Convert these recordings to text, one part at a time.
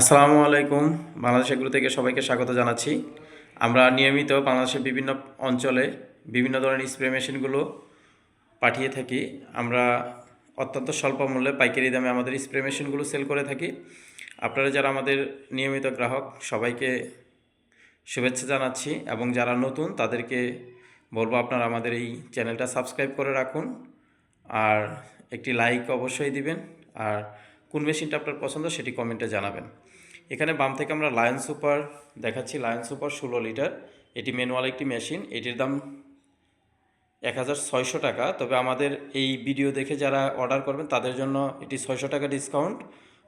আসসালামু আলাইকুম। বাংলাদেশ এগুলো থেকে সবাইকে স্বাগত জানাচ্ছি। আমরা নিয়মিত বাংলাদেশের বিভিন্ন অঞ্চলে বিভিন্ন ধরনের স্প্রে মেশিনগুলো পাঠিয়ে থাকি। আমরা অত্যন্ত স্বল্প মূল্যে পাইকারি দামে আমাদের স্প্রে মেশিনগুলো সেল করে থাকি। আপনারা যারা আমাদের নিয়মিত গ্রাহক, সবাইকে শুভেচ্ছা জানাচ্ছি এবং যারা নতুন, তাদেরকে বলব আপনারা আমাদের এই চ্যানেলটা সাবস্ক্রাইব করে রাখুন। আর একটি লাইক অবশ্যই দিবেন। আর কোন মেশিনটা আপনার পছন্দ সেটি কমেন্টে জানাবেন। এখানে বাম থেকে আমরা লায়ন সুপার দেখাচ্ছি। লায়ন সুপার ষোলো লিটার। এটি ম্যানুয়াল একটি মেশিন। এটির দাম এক হাজার ছয়শো টাকা। তবে আমাদের এই ভিডিও দেখে যারা অর্ডার করবেন, তাদের জন্য এটি ছয়শো টাকা ডিসকাউন্ট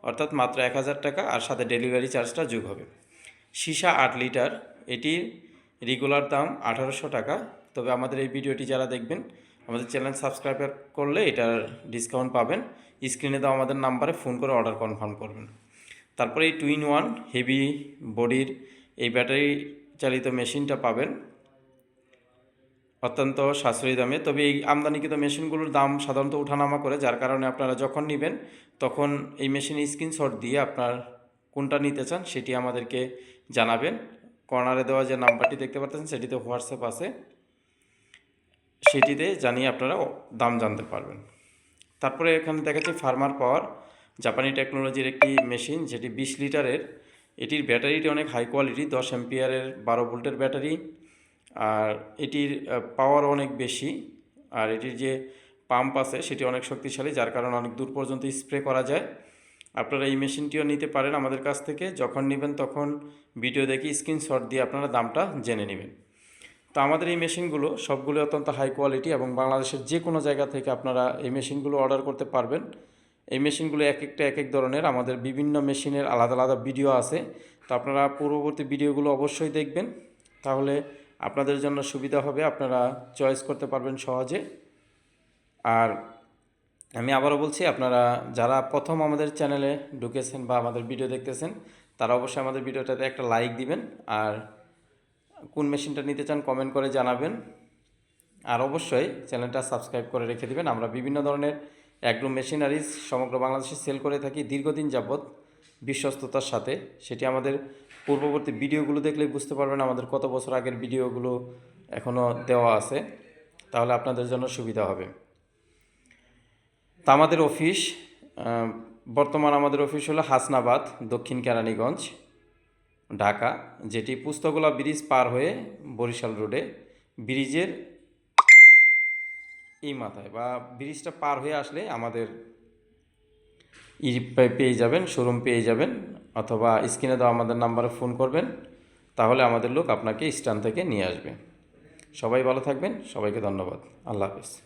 অর্থাৎ মাত্র এক হাজার টাকা। আর সাথে ডেলিভারি চার্জটা যোগ হবে। সীসা আট লিটার। এটির রেগুলার দাম আঠারোশো টাকা। তবে আমাদের এই ভিডিওটি যারা দেখবেন, আমাদের চ্যানেল সাবস্ক্রাইব করলে এটার ডিসকাউন্ট পাবেন। স্ক্রিনে দেওয়া আমাদের নাম্বারে ফোন করে অর্ডার কনফার্ম করবেন। তারপরে এই টু ইন ওয়ান হেভি বডির এই ব্যাটারি চালিত মেশিনটা পাবেন। অত্যন্ত সাশ্রয়ী দামে। তবে এই আমদানিকৃত মেশিনগুলোর দাম সাধারণত ওঠানামা করে। যার কারণে আপনারা যখন নেবেন, তখন এই মেশিনে স্ক্রিনশট দিয়ে আপনার কোনটা নিতে চান, সেটি আমাদেরকে জানাবেন। কর্নারে দেওয়া যে নাম্বারটি দেখতে পাচ্ছেন, সেটিতে হোয়াটসঅ্যাপ আছে। সেটিতে জানিয়ে আপনারা দাম জানতে পারবেন। তারপরে এখানে দেখাচ্ছি ফার্মার পাওয়ার। জাপানি টেকনোলজির একটি মেশিন যেটি বিশ লিটারের। এটির ব্যাটারিটি অনেক হাই কোয়ালিটি, দশ এম্পিয়ারের বারো ভোল্টের ব্যাটারি। আর এটির পাওয়ার অনেক বেশি। আর এটির যে পাম্প আছে সেটি অনেক শক্তিশালী, যার কারণে অনেক দূর পর্যন্ত স্প্রে করা যায়। আপনারা এই মেশিনটিও নিতে পারেন আমাদের কাছ থেকে। যখন নেবেন তখন ভিডিও দেখে স্ক্রিনশট দিয়ে আপনারা দামটা জেনে নেবেন। তো আমাদের এই মেশিনগুলো সবগুলো অত্যন্ত হাই কোয়ালিটি এবং বাংলাদেশের যে কোনো জায়গা থেকে আপনারা এই মেশিনগুলো অর্ডার করতে পারবেন। এই মেশিনগুলো এক একটা, এক এক ধরনের। আমাদের বিভিন্ন মেশিনের আলাদা আলাদা ভিডিও আছে। তো আপনারা পূর্ববর্তী ভিডিওগুলো অবশ্যই দেখবেন। তাহলে আপনাদের জন্য সুবিধা হবে। আপনারা চয়েস করতে পারবেন সহজে। আর আমি আবারও বলছি, আপনারা যারা প্রথম আমাদের চ্যানেলে ঢুকেছেন বা আমাদের ভিডিও দেখতেছেন, তারা অবশ্যই আমাদের ভিডিওটাতে একটা লাইক দিবেন। আর কোন মেশিনটা নিতে চান কমেন্ট করে জানাবেন। আর অবশ্যই চ্যানেলটা সাবস্ক্রাইব করে রেখে দিবেন। আমরা বিভিন্ন ধরনের অ্যাগ্রো মেশিনারিজ সমগ্র বাংলাদেশে সেল করে থাকি দীর্ঘদিন যাবৎ বিশ্বস্ততার সাথে। সেটি আমাদের পূর্ববর্তী ভিডিওগুলো দেখলেই বুঝতে পারবেন আমাদের কত বছর আগের ভিডিওগুলো এখনও দেওয়া আছে। তাহলে আপনাদের জন্য সুবিধা হবে। তা আমাদের অফিস বর্তমান আমাদের অফিস হলো হাসনাবাদ, দক্ষিণ কেরানীগঞ্জ। ঢাকা, যেটি পুস্তকলা ব্রিজ পার হয়ে বরিশাল রোডে, ব্রিজের এই মাথায় বা ব্রিজটা পার হয়ে আসলে আমাদের ই পেয়ে যাবেন, শোরুম পেয়ে যাবেন অথবা স্ক্রিনে দেওয়া আমাদের নাম্বারে ফোন করবেন, তাহলে আমাদের লোক আপনাকে স্ট্যান্ড থেকে নিয়ে আসবে। সবাই ভালো থাকবেন, সবাইকে ধন্যবাদ। আল্লাহ হাফেজ।